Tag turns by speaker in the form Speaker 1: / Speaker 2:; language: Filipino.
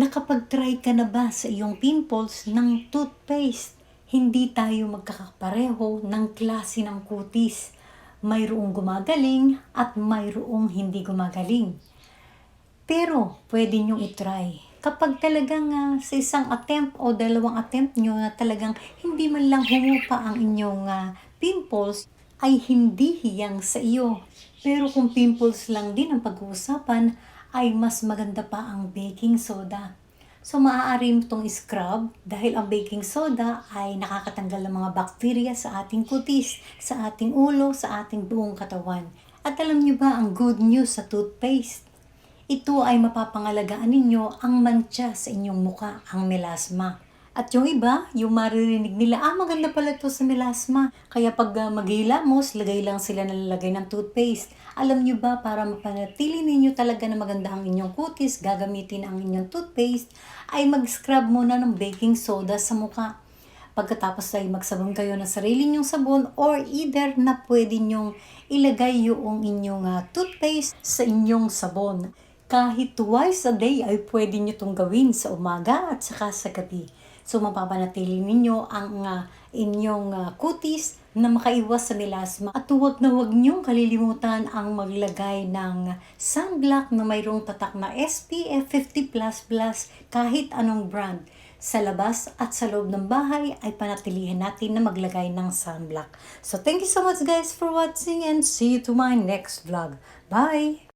Speaker 1: Nakapag-try ka na ba sa iyong pimples ng toothpaste? Hindi tayo magkakapareho ng klase ng kutis. Mayroong gumagaling at mayroong hindi gumagaling. Pero pwede niyong itry. Kapag talagang ah, sa isang attempt o dalawang attempt nyo na talagang hindi man lang humupa ang inyong ah, pimples, ay hindi hiyang sa iyo. Pero kung pimples lang din ang pag-uusapan, ay mas maganda pa ang baking soda. So maaari mo itong scrub dahil ang baking soda ay nakakatanggal ng mga bakterya sa ating kutis, sa ating ulo, sa ating buong katawan. At alam niyo ba ang good news sa toothpaste? Ito ay mapapangalagaan ninyo ang mantsa sa inyong muka, ang melasma. At yung iba, yung maririnig nila, ah maganda pala ito sa melasma. Kaya pag uh, maghilamos, lagay lang sila na lalagay ng toothpaste. Alam nyo ba, para mapanatili ninyo talaga na maganda ang inyong kutis, gagamitin ang inyong toothpaste, ay mag-scrub muna ng baking soda sa muka. Pagkatapos ay magsabon kayo ng sarili nyong sabon or either na pwede nyong ilagay yung inyong ah, toothpaste sa inyong sabon. Kahit twice a day ay pwede nyo itong gawin sa umaga at saka sa gabi. So mapapanatili ninyo ang ah, inyong ah, kutis na makaiwas sa melasma. At huwag na huwag nyong kalilimutan ang maglagay ng sunblock na mayroong tatak na SPF 50++ kahit anong brand. Sa labas at sa loob ng bahay ay panatilihan natin na maglagay ng sunblock. So thank you so much guys for watching and see you to my next vlog. Bye!